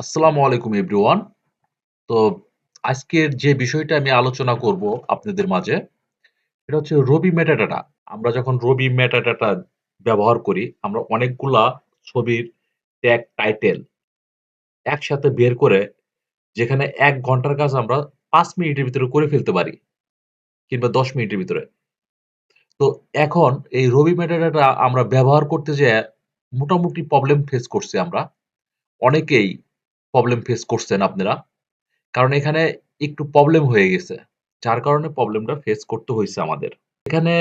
আসসালামু আলাইকুম এভরিওয়ান। তো আজকের যে বিষয়টা আমি আলোচনা করব আপনাদের মাঝে, সেটা হচ্ছে রবি মেটাডাটা। আমরা যখন রবি মেটাডাটা ব্যবহার করি, আমরা অনেকগুলা ছবির ট্যাগ টাইটেল একসাথে বের করে যেখানে এক ঘণ্টার কাজ আমরা পাঁচ মিনিটের ভিতরে করে ফেলতে পারি কিংবা ১০ মিনিটের ভিতরে। তো এখন এই রবি মেটাডাটা আমরা ব্যবহার করতে যেয়ে মোটামুটি প্রবলেম ফেস করছি আমরা। অনেকেই প্রবলেম ফেস করছেন আপনারা। কারণ এখানে একটু প্রবলেম হয়ে গেছে। যার কারণে প্রবলেমটা ফেস করতে হয়েছে আমাদের। এখানে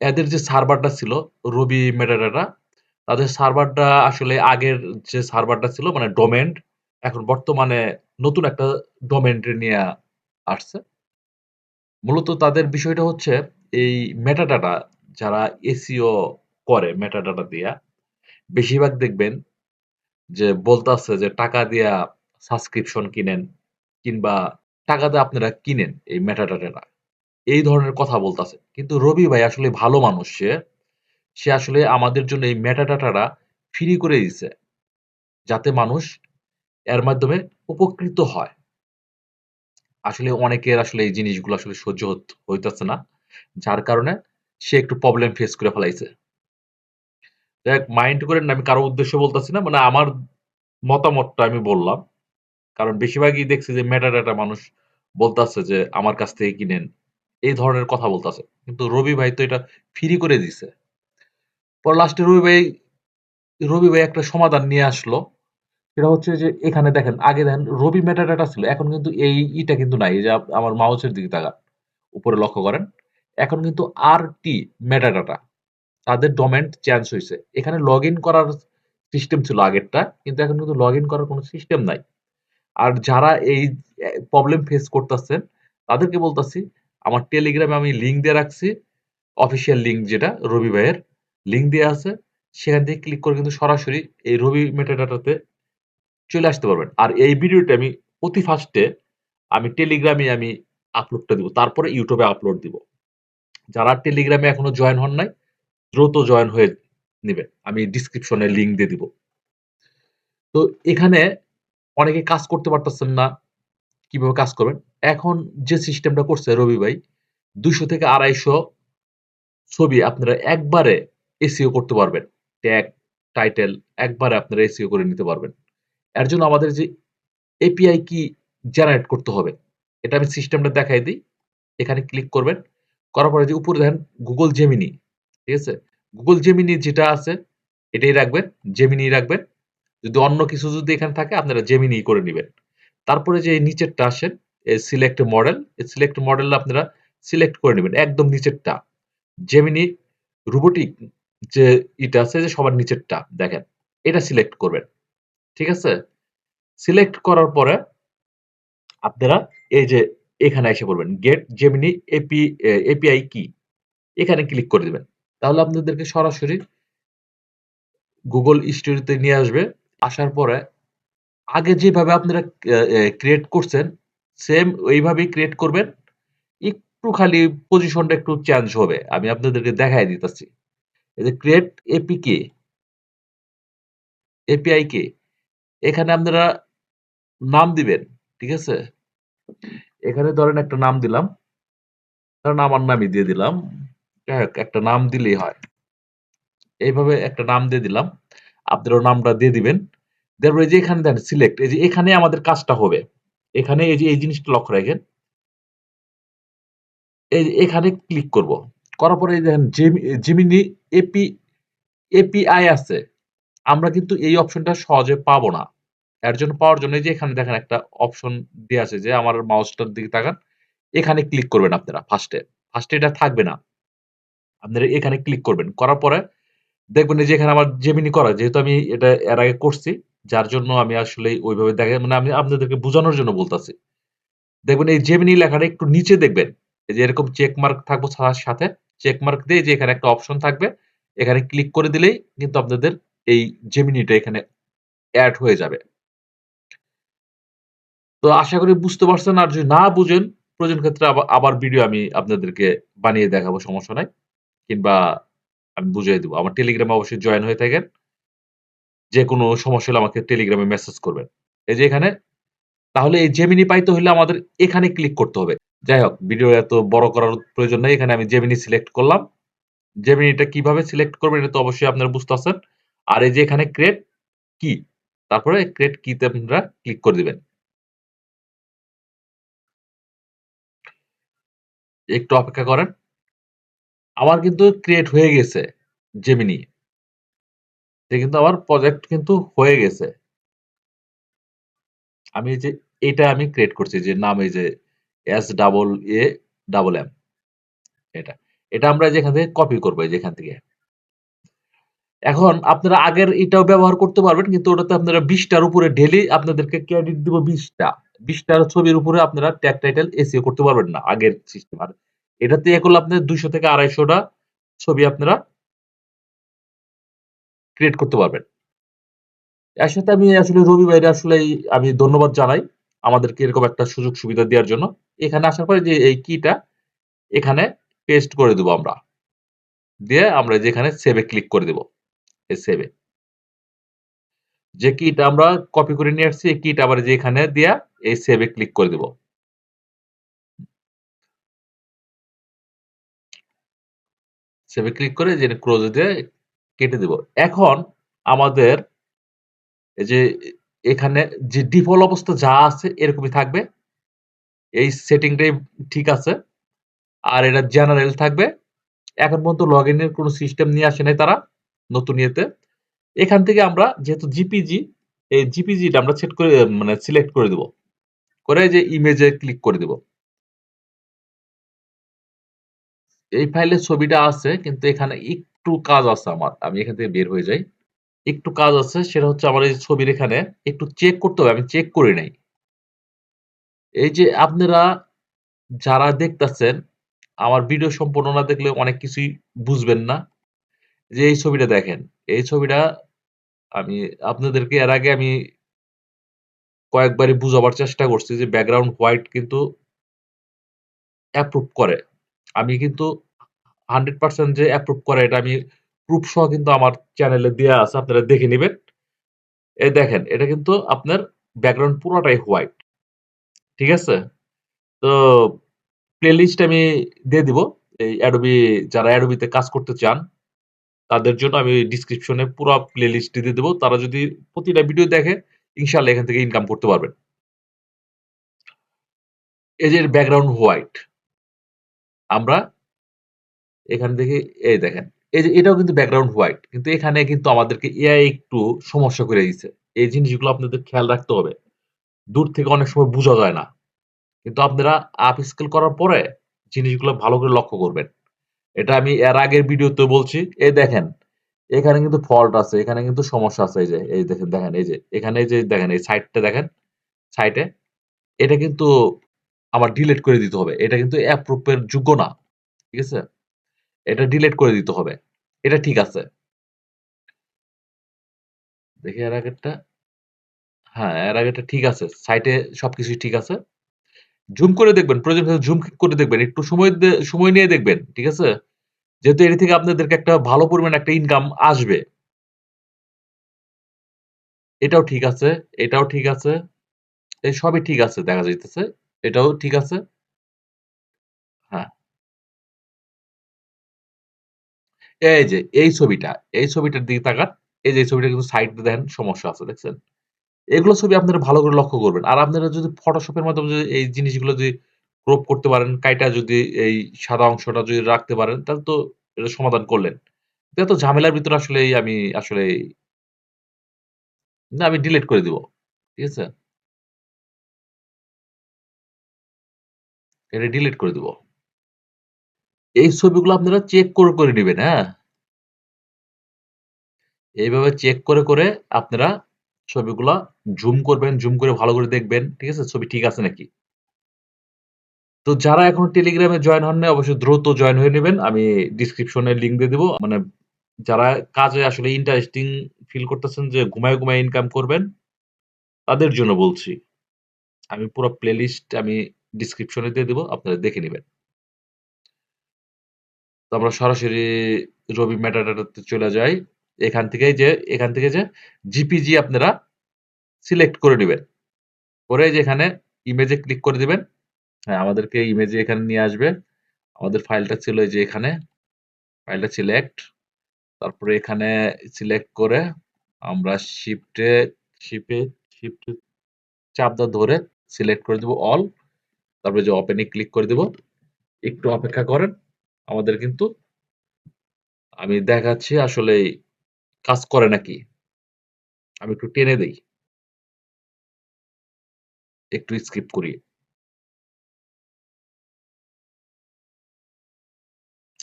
এদের যে সার্ভারটা ছিল রবি মেটাডাটা, তাদের সার্ভারটা আসলে আগের যে সার্ভারটা ছিল মানে ডোমেইন, এখন বর্তমানে নতুন একটা ডোমেইন নিয়ে আসছে। মূলত তাদের বিষয়টা হচ্ছে এই মেটাডাটা যারা এসিও করে মেটাডাটা দিয়া, বেশিরভাগ দেখবেন যে বলতাছে যে টাকা দিয়া সাবস্ক্রিপশন কিনেন কিংবা টাকা দিয়ে আপনারা কিনেন এই মেটাডাটাটা। এই ধরনের কথা বলতাছে। কিন্তু রবি ভাই আসলে ভালো মানুষ সে। সে আসলে আমাদের জন্য এই মেটাডাটাটা ফ্রি করে দিছে। যাতে মানুষ এর মাধ্যমে উপকৃত হয়। আসলে অনেকের আসলে এই জিনিসগুলো আসলে সহ্য হইতাছে না। যার কারণে সে একটু প্রবলেম ফেস করে ফেলাইছে। মাইন্ড করেন আমি কারও উদ্দেশ্যে বলতাছি না। মানে আমার মতামতটা আমি বললাম। কারণ বেশিরভাগই দেখছি যে মেটাডাটা মানুষ বলতেছে যে, আমার কাছ থেকে কিনেন। এই ধরনের কথা বলতাছে। কিন্তু রবি ভাই তো এটা ফ্রি করে দিছে। পরে লাস্টে রবি ভাই রবি ভাই একটা সমাধান নিয়ে আসলো। সেটা হচ্ছে যে, এখানে দেখেন, আগে দেখেন, রবি মেটাডাটা ছিল। এখন কিন্তু এই ইটা কিন্তু নাই। যে আমার মাউসের দিকে তাকান। উপরে লক্ষ্য করেন। এখন কিন্তু আরটি মেটাডাটা। তাদের ডোমেইন চেঞ্জ হয়েছে এখানে লগইন করার সিস্টেম ছিল আগেরটা। কিন্তু এখন কিন্তু লগইন করার কোনো সিস্টেম নাই। আর যারা এই প্রবলেম ফেস করতাছেন, তাদেরকে বলতাছি আমার টেলিগ্রামে আমি লিঙ্ক দিয়ে রাখছি। অফিসিয়াল লিঙ্ক যেটা রবি ভাইয়ের লিংক দেয়া আছে। সেখান থেকে ক্লিক করে কিন্তু সরাসরি এই রবি মেটাডাটাতে চলে আসতে পারবেন। আর এই ভিডিওটা আমি অতি ফার্স্টে আমি টেলিগ্রামে আমি আপলোডটা দিব। তারপরে ইউটিউবে আপলোড দিব। যারা টেলিগ্রামে এখনও জয়েন হন নাই, দ্রুত জয়েন হয়ে নিবেন। আমি ডেসক্রিপশনে লিংক দিয়ে দিব। তো এখানে অনেকে কাজ করতে পারতেছেন না। কীভাবে কাজ করবেন? এখন যে সিস্টেমটা করছে রবি ভাই ২০০ থেকে ২৫০ ছবি আপনারা একবারে এসইও করতে পারবেন। ট্যাগ, টাইটেল একবারে আপনারা এসইও করে নিতে পারবেন। এর জন্য আমাদের যে এপিআই কি জেনারেট করতে হবে। এটা আমি সিস্টেমটা দেখাই দিই এখানে ক্লিক করবেন। করার পরে যে উপরে দেখেন গুগল Gemini, ঠিক আছে? গুগল জেমিনি যেটা আছে এটাই রাখবেন, Gemini রাখবেন। যদি অন্য কিছু যদি এখানে থাকে আপনারা Gemini করে নেবেন তারপরে যে নিচেরটা আসেন, সিলেক্ট মডেল, সিলেক্ট মডেল আপনারা সিলেক্ট করে নিবেন। একদম নিচেরটা। জেমিনি রোবোটিক যে ইটা আছে যে সবার নিচেরটা দেখেন। এটা সিলেক্ট করবেন। ঠিক আছে? সিলেক্ট করার পরে আপনারা এই যে এখানে এসে পড়বেন। গেট জেমিনি এপি এপিআই কি? এখানে ক্লিক করে দিবেন। তাহলে আপনাদেরকে সরাসরি গুগল স্টোরিতে নিয়ে আসবে। আসার পরে আগে যেভাবে আপনারা ক্রিয়েট করছেন, সেম ওইভাবেই ক্রিয়েট করবেন। একটু খালি পজিশনটা একটু চেঞ্জ হবে। আমি আপনাদেরকে দেখাই দিতেছি। এই যে ক্রিয়েট এপিকে এপিআই কে এখানে আপনারা নাম দিবেন। ঠিক আছে? এখানে ধরেন একটা নাম দিলাম। ধরেন আমার নামই দিয়ে দিলাম। একটা নাম দিলেই হয়। এইভাবে একটা নাম দিয়ে দিলাম। আপনারাও নামটা দিয়ে দিবেন। দেওয়ার পরে এই যে এখানে দেখেন সিলেক্ট এই যে এখানে আমাদের কাজটা হবে। এখানে এই যে, এই জিনিসটা লক্ষ্য রাখেন। এই যে এখানে ক্লিক করব। করার পরে দেখেন জেমি জেমিনি এপি এপিআই আছে। আমরা কিন্তু এই অপশনটা সহজে পাবো না। এর জন্য পাওয়ার জন্য যে এখানে দেখেন একটা অপশন দেয়া আছে যে, আমার মাউসটার দিকে তাকান। এখানে ক্লিক করবেন আপনারা ফার্স্টে। ফার্স্টে এটা থাকবে না। আপনারা এখানে ক্লিক করবেন। করার পরে দেখবেন যে এখানে আমার জেমিনি করা। যেহেতু আমি এটা এর আগে করছি। যার জন্য আমি আসলে ওইভাবে দেখা মানে আমি আপনাদেরকে বোঝানোর জন্য বলতেছি দেখবেন এই জেমিনি লেখাটা একটু নিচে দেখবেন। এই যে এরকম চেক মার্ক থাকব তার সাথে চেক মার্ক দিয়ে যে এখানে একটা অপশন থাকবে। এখানে ক্লিক করে দিলেই কিন্তু আপনাদের এই জেমিনিটা এখানে অ্যাড হয়ে যাবে। তো আশা করি বুঝতে পারছেন। আর যদি না বুঝেন প্রয়োজন ক্ষেত্রে আবা আবার ভিডিও আমি আপনাদেরকে বানিয়ে দেখাবো, সমস্যা নাই। কিংবা আমি বুঝিয়ে দেবো আমার টেলিগ্রামে অবশ্যই জয়েন হয়ে থাকেন। যেকোনো সমস্যা হলে আমাকে টেলিগ্রামে মেসেজ করবেন। এই যে এখানে, তাহলে এই জেমিনি পাইতে হলে আমাদের এখানে ক্লিক করতে হবে। যাই হোক ভিডিও এত বড় করার প্রয়োজন নেই। এখানে আমি জেমিনি সিলেক্ট করলাম। জেমিনিটা কীভাবে সিলেক্ট করবেন এটা তো অবশ্যই আপনারা বুঝতেছেন। আর এই যে এখানে ক্রিয়েট কি তারপরে ক্রিয়েট কিতে আপনারা ক্লিক করে দিবেন। একটু অপেক্ষা করেন। আমার কিন্তু ক্রিয়েট হয়ে গেছে জেমিনি। এটা কিন্তু আমার প্রজেক্ট কিন্তু হয়ে গেছে। আমি যে, এটা আমি ক্রিয়েট করছি যে নাম এই যে S double A double M এটা। এটা আমরা যেখান থেকে কপি করব, এই যে এখান থেকে। এখন আপনারা আগের এটাও ব্যবহার করতে পারবেন, কিন্তু ওটাতে আপনারা বিশটার উপরে ডেইলি আপনাদেরকে ক্রেডিট দিব বিশটা বিশটার ছবির উপরে আপনারা ট্যাগ টাইটেল এসইও করতে পারবেন না, আগের সিস্টেম আর এটাতে ইয়ে করলে আপনার ২০০ থেকে আড়াইশোটা ছবি আপনারা ক্রিয়েট করতে পারবেন। এর সাথে আমি আসলে রবি আসলেই আমি ধন্যবাদ জানাই। আমাদেরকে এরকম একটা সুযোগ সুবিধা দেওয়ার জন্য। এখানে আসার পরে যে এই কিটা এখানে পেস্ট করে দেবো আমরা। দিয়ে আমরা যেখানে সেভ ক্লিক করে দেব। এই সেভ। যে কিটা আমরা কপি করে নিয়ে আসছি, এই কিটা আবার যে এখানে দিয়া, এই সেভ ক্লিক করে দেব। সেভ ক্লিক করে যে ক্লোজ দিয়ে কেটে দেব। এখন আমাদের এই যে এখানে যে ডিফল্ট অবস্থা যা আছে এরকমই থাকবে। এই সেটিংটাই ঠিক আছে। আর এটা জেনারেল থাকবে। এখন পর্যন্ত লগ ইনের কোনো সিস্টেম নিয়ে আসে নাই তারা নতুন ইয়েতে। এখান থেকে আমরা যেহেতু জিপিজি এই জিপিজিটা আমরা সেট করে মানে সিলেক্ট করে দেব। করে যে ইমেজে ক্লিক করে দেব। এই ফাইলে ছবিটা আছে, কিন্তু এখানে একটু কাজ আছে আমার। আমি এখান থেকে বের হয়ে যাই। একটু কাজ আছে, সেটা হচ্ছে আমার এই ছবির এখানে একটু চেক করতে হবে। আমি চেক করি নাই। এই যে আপনারা যারা দেখতাছেন, আমার ভিডিও সম্পূর্ণ না দেখলে অনেক কিছুই বুঝবেন না। যে এই ছবিটা দেখেন। এই ছবিটা আমি আপনাদেরকে এর আগে আমি কয়েকবারই বুঝাবার চেষ্টা করছি যে ব্যাকগ্রাউন্ড হোয়াইট কিন্তু অ্যাপ্রুভ করে। আমি কিন্তু 100% যে অ্যাপ্রুভ করে, এটা আমি প্রুফ সহ কিন্তু আমার চ্যানেলে দেওয়া আছে। আপনারা দেখে নেবেন এই দেখেন, এটা কিন্তু আপনার ব্যাকগ্রাউন্ড পুরোটাই হোয়াইট। ঠিক আছে? তো প্লেলিস্ট আমি দিয়ে দিব। এই Adobe, যারা Adobe তে কাজ করতে চান, তাদের জন্য আমি ডেসক্রিপশনে পুরা প্লেলিস্ট দিয়ে দেবো তারা যদি প্রতিটা ভিডিও দেখে ইনশাল্লাহ এখান থেকে ইনকাম করতে পারবেন। এই যে ব্যাকগ্রাউন্ড হোয়াইট। আমরা এখান থেকে এই দেখেন। এই যে এটাও কিন্তু ব্যাকগ্রাউন্ড হোয়াইট। কিন্তু এখানে কিন্তু আমাদেরকে এআই একটু সমস্যা করে দিচ্ছে এই জিনিসগুলো আপনাদের খেয়াল রাখতে হবে। দূর থেকে অনেক সময় বোঝা যায় না। কিন্তু আপনারা আপ স্কেল করার পরে জিনিসগুলো ভালো করে লক্ষ্য করবেন। এটা আমি এর আগের ভিডিওতে বলছি। এই দেখেন। এখানে কিন্তু ফল্ট আছে। এখানে কিন্তু সমস্যা আছে এই যে এই দেখেন, দেখেন এই যে এখানে এই যে দেখেন এই সাইডটা দেখেন। সাইডে এটা কিন্তু আমার ডিলিট করে দিতে হবে। এটা কিন্তু অ্যাপ্রুভ এর যোগ্য না। ঠিক আছে? এটা ডিলিট করে দিতে হবে। এটা ঠিক আছে। দেখি এর আগেরটা। হ্যাঁ, এর আগেরটা ঠিক আছে। সাইটে সবকিছুই ঠিক আছে। জুম করে দেখবেন। প্রয়োজন হলে জুম করে দেখবেন। একটু সময় সময় নিয়ে দেখবেন। ঠিক আছে? যেহেতু এর থেকে আপনাদেরকে একটা ভালো পরিমাণে একটা ইনকাম আসবে। এটাও ঠিক আছে, এটাও ঠিক আছে। এই সবই ঠিক আছে দেখা যাইতেছে। এটাও ঠিক আছে। এই যে এই ছবিটা, এই ছবিটার দিকে তাকান। এই যে ছবিটা কিন্তু সাইড দেখেন সমস্যা আছে দেখছেন? এগুলো ছবি আপনারা ভালো করে লক্ষ্য করবেন। আর আপনারা যদি এর মাধ্যমে যদি এই জিনিসগুলো যদি ক্রপ করতে পারেন, কাইটা যদি এই সাদা অংশটা যদি রাখতে পারেন তাহলে তো এটা সমাধান করলেন। এটা তো ঝামেলার ভিতরে আসলেই আমি আসলে না আমি ডিলিট করে দিব। ঠিক আছে? এটা ডিলিট করে দিব। এই ছবিগুলো আপনারা চেক করে, করে নেবেন হ্যাঁ? এইভাবে চেক করে, করে আপনারা ছবিগুলা জুম করবেন, জুম করে ভালো করে দেখবেন। ঠিক আছে? ছবি ঠিক আছে নাকি? তো যারা এখন টেলিগ্রামে জয়েন হন না অবশ্যই দ্রুত জয়েন হয়ে নেবেন আমি ডেসক্রিপশনে লিঙ্ক দিয়ে দিব। মানে যারা কাজে আসলে ইন্টারেস্টিং ফিল করতেছেন যে ঘুমায় ঘুমায় ইনকাম করবেন তাদের জন্য বলছি। আমি পুরো প্লেলিস্ট আমি ডিসক্রিপশনে দিয়ে দেবো আপনারা দেখে নিবেন। তো আমরা সরাসরি রবি মেটাডাটাতে চলে যাই। এখান থেকে যে, এখান থেকে যে জিপিজি আপনারা সিলেক্ট করে নেবেন। করে যে এখানে ইমেজে ক্লিক করে দিবেন। হ্যাঁ আমাদেরকে ইমেজে এখানে নিয়ে আসবে। আমাদের ফাইলটা ছিল যে এখানে। ফাইলটা সিলেক্ট তারপরে এখানে সিলেক্ট করে আমরা শিফটে শিপে শিফট চাপটা ধরে সিলেক্ট করে দেব অল তারপরে যে ওপেনে ক্লিক করে দেব। একটু অপেক্ষা করেন। আমাদের কিন্তু আমি দেখাচ্ছি আসলে কাজ করে নাকি। আমি একটু টেনে দেই। একটু স্কিপ করি।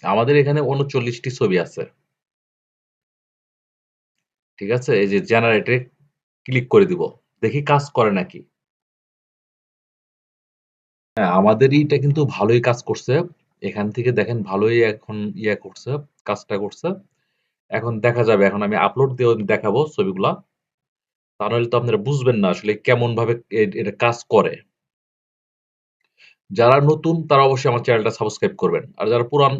আমাদের এখানে উনচল্লিশটি ছবি আছে। ঠিক আছে? এই যে জেনারেটে ক্লিক করে দিব। দেখি কাজ করে নাকি। হ্যাঁ আমাদের এইটা কিন্তু ভালোই কাজ করছে। এখান থেকে দেখেন ভালোই এখন ইয়ে করছে, কাজটা করছে। এখন দেখা যাবে, এখন আমি আপলোড দিয়ে দেখাবো ছবিগুলা। তাহলে তো আপনারা বুঝবেন না আসলে কেমন ভাবে এটা কাজ করে। যারা নতুন, তারা অবশ্যই আমার চ্যানেলটা সাবস্ক্রাইব করবেন। আর যারা পুরান,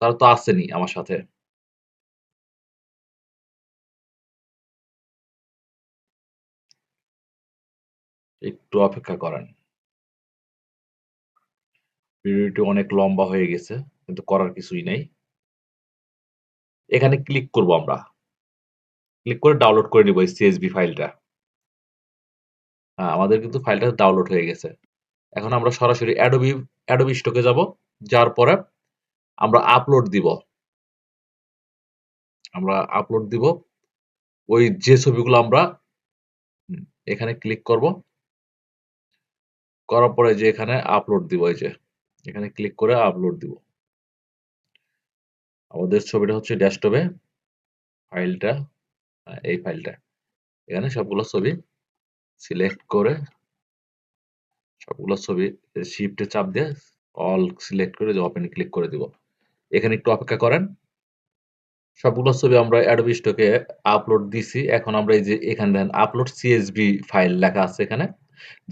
তারা তো আসেনি আমার সাথে। একটু অপেক্ষা করেন। ভিডিওটি অনেক লম্বা হয়ে গেছে, কিন্তু করার কিছুই নেই। এখানে ক্লিক করব আমরা। ক্লিক করে ডাউনলোড করে নিব এই সিএসবি ফাইলটা হ্যাঁ আমাদের কিন্তু ফাইলটা ডাউনলোড হয়ে গেছে। এখন আমরা সরাসরি অ্যাডোবি অ্যাডোবি স্টকে যাব। যার পরে আমরা আপলোড দিব। আমরা আপলোড দিব। ওই যে ছবিগুলো আমরা এখানে ক্লিক করব। করার পরে যে এখানে আপলোড দিব, এই যে। এখানে ক্লিক করে আপলোড দিব। আমাদের ছবিটা হচ্ছে ডেস্কটপে ফাইলটা এই ফাইলটা এখানে সবগুলো ছবি সিলেক্ট করে, সবগুলো ছবি শিফটে চাপ দিয়ে অল সিলেক্ট করে ওপেন ক্লিক করে দিব। এখানে একটু অপেক্ষা করেন। সবগুলো ছবি আমরা অ্যাডোবি স্টকে আপলোড দিছি। এখন আমরা এই যে এখানে দেখেন আপলোড সিএসবি ফাইল লেখা আছে এখানে।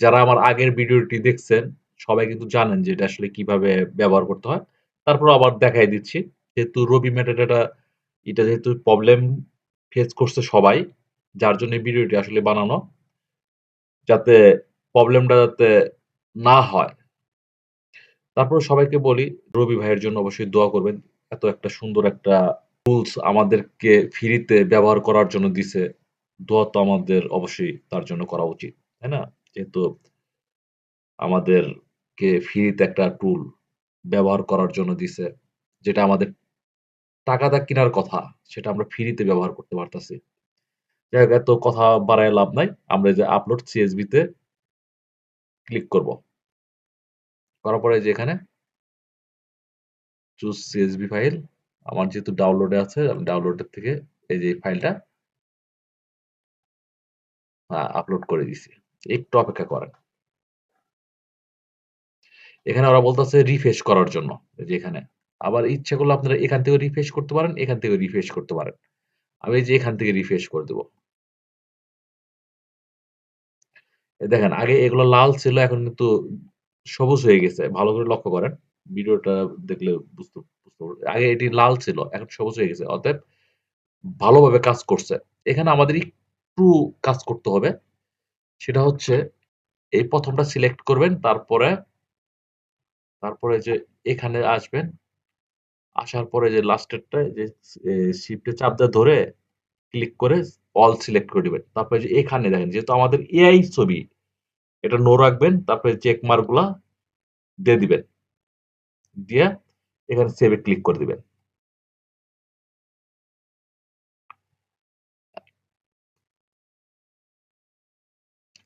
যারা আমার আগের ভিডিওটি দেখছেন সবাই কিন্তু জানেন যে এটা আসলে কীভাবে ব্যবহার করতে হয়। তারপর আবার দেখাই দিচ্ছি, যেহেতু রবি মেটাডাটা এটা যেহেতু প্রবলেম ফেস করছে সবাই, যার জন্য ভিডিওটি আসলে বানানো, যাতে প্রবলেমটা যাতে না হয়। তারপর সবাইকে বলি, রবি ভাইয়ের জন্য অবশ্যই দোয়া করবেন, এত একটা সুন্দর একটা টুলস আমাদেরকে ফ্রিতে ব্যবহার করার জন্য দিছে, দোয়া তো আমাদের অবশ্যই তার জন্য করা উচিত, তাই না? যেহেতু আমাদেরকে ফ্রিতে একটা টুল ব্যবহার করার জন্য দিছে, যেটা আমাদের টাকা দা কেনার কথা, সেটা আমরা ফ্রিতে ব্যবহার করতে পারতাছি। এত কথা বাড়ায় লাভ নাই, আমরা যে আপলোড সিএসবি তে ক্লিক করব। করার পরে যে এখানে চুজ সিএসবি ফাইল আমার যেহেতু ডাউনলোডে আছে, আমি ডাউনলোডের থেকে এই যে ফাইলটা আপলোড করে দিছি। একটু অপেক্ষা করেন। এখানে ওরা বলতেছে রিফ্রেশ করার জন্য যে এখানে। আবার ইচ্ছা করলে আপনারা এখান থেকে রিফ্রেশ করতে পারেন, এখান থেকে রিফ্রেশ করতে পারেন। আমি যে এখান থেকে রিফ্রেশ করে দেব। দেখেন, আগে এগুলো লাল ছিল, এখন কিন্তু সবুজ হয়ে গেছে। ভালো করে লক্ষ্য করেন, ভিডিওটা দেখলে বুঝতে বুঝতে আগে এটি লাল ছিল, এখন সবুজ হয়ে গেছে। অতএব ভালোভাবে কাজ করছে। এখানে আমাদের একটু কাজ করতে হবে। সেটা হচ্ছে, এই প্রথমটা সিলেক্ট করবেন, তারপরে তারপরে যে এখানে আসবেন, আসার পরে যে লাস্টেরটা যে শিফটে চাপ ধরে ক্লিক করে অল সিলেক্ট করে দিবেন। তারপরে যে এখানে দেখেন, যেহেতু আমাদের এআই ছবি, এটা নো রাখবেন, তারপরে চেক মার্কগুলা দিয়ে দিবেন। দিয়ে এখানে সেভে ক্লিক করে দিবেন।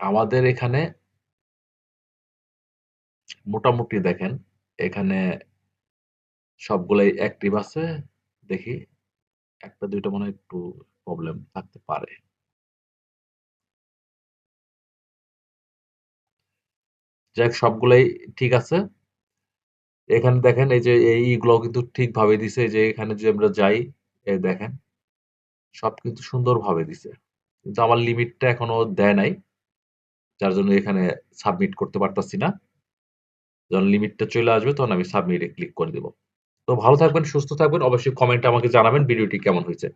আমাদের এখানে মোটামুটি দেখেন এখানে সবগুলাই অ্যাক্টিভ আছে। দেখি, একটা, দুইটা মনে একটু প্রবলেম থাকতে পারে। যাক, সবগুলাই ঠিক আছে। এখানে দেখেন, এই যে, এই এইগুলো কিন্তু ঠিকভাবে দিছে। যে, এখানে যে আমরা যাই দেখেন, সব কিন্তু সুন্দরভাবে দিছে। কিন্তু আমার লিমিটটা এখনও দেয় নাই, যার জন্য এখানে সাবমিট করতে পারতাছি না। যখন লিমিটটা চলে আসবে, তখন আমি সাবমিটে ক্লিক করে দেবো। তো ভালো থাকবেন, সুস্থ থাকবেন, অবশ্যই কমেন্টে আমাকে জানাবেন ভিডিওটি কেমন হয়েছে।